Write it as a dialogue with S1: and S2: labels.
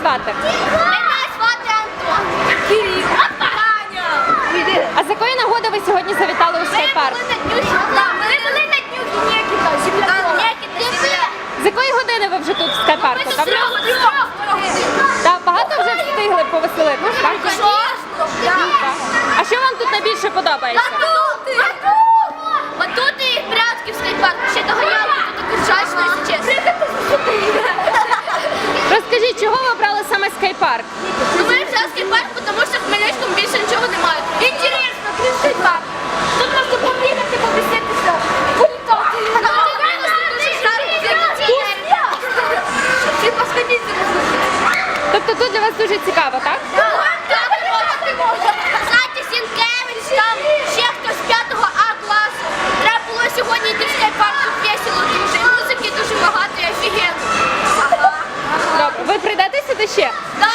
S1: звати?
S2: Мене звати Антон. Кирил. Таня.
S1: А з якої нагоди ви сьогодні завітали у скайпарк?
S2: Ми були на днюхі Нікіта. Землякова.
S1: З якої години ви вже тут в скайпарку? Там та багато вже встигли повеселитися, так? А що вам тут найбільше подобається?
S2: Батути! Батути і прятки в скайпарку. Ще доганяли, тут
S1: чого ви обрали саме скайпарк?
S2: Ну, ми взяли скайпарк, тому що в Хмельницькому більше нічого немає. Інтересно, крім скайпарк. Тут можна побігати. Ти
S1: Тобто тут для вас дуже цікаво, так?
S2: Кстати, Сінкевич, там ще хтось з 5 А класу. Треба було сьогодні йти в скайпарк,
S1: 谢
S2: 谢。